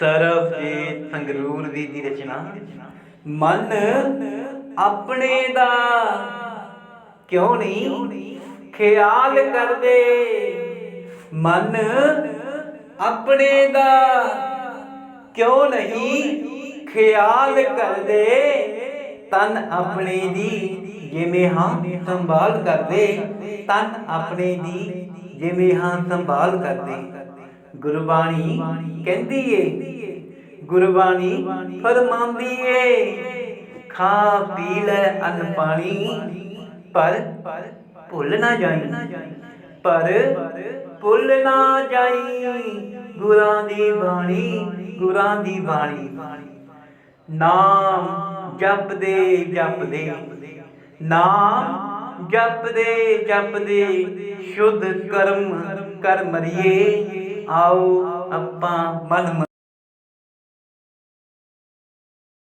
ਸਰਬਜੀਤ ਸੰਗਰੂਰ ਦੀ ਦੀ ਰਚਨਾ। ਮਨ ਆਪਣੇ ਦਾ ਕਿਉਂ ਨਹੀਂ? ਖਿਆਲ ਕਰਦੇ। ਮਨ ਆਪਣੇ ਦਾ ਕਿਉਂ ਨਹੀਂ? ਖਿਆਲ ਕਰਦੇ। ਤਨ ਆਪਣੇ ਦੀ ਜਿਵੇਂ ਹਾਂ ਸੰਭਾਲ ਕਰਦੇ। ਤਨ ਆਪਣੇ ਦੀ ਜਿਵੇਂ ਹਾਂ ਸੰਭਾਲ ਕਰਦੇ। ਗੁਰਬਾਣੀ ਕਹਿੰਦੀ ਏ, ਗੁਰਬਾਣੀ ਫਰਮਾਉਂਦੀ ਏ ਖਾ ਪੀ ਲੈ ਅੰਨ ਪਾਣੀ, ਪਰ ਭੁੱਲ ਨਾ ਜਾਈ, ਪਰ ਭੁੱਲ ਨਾ ਜਾਈ, ਗੁਰਾਂ ਦੀ ਬਾਣੀ, ਗੁਰਾਂ ਦੀ ਬਾਣੀ। ਨਾਮ ਜਪਦੇ ਜਪਦੇ, ਨਾਮ ਜਪਦੇ ਜਪਦੇ, ਸ਼ੁੱਧ ਕਰਮ ਕਰ ਮਰੀਏ ਆਓ ਆਪਾਂ ਮਨ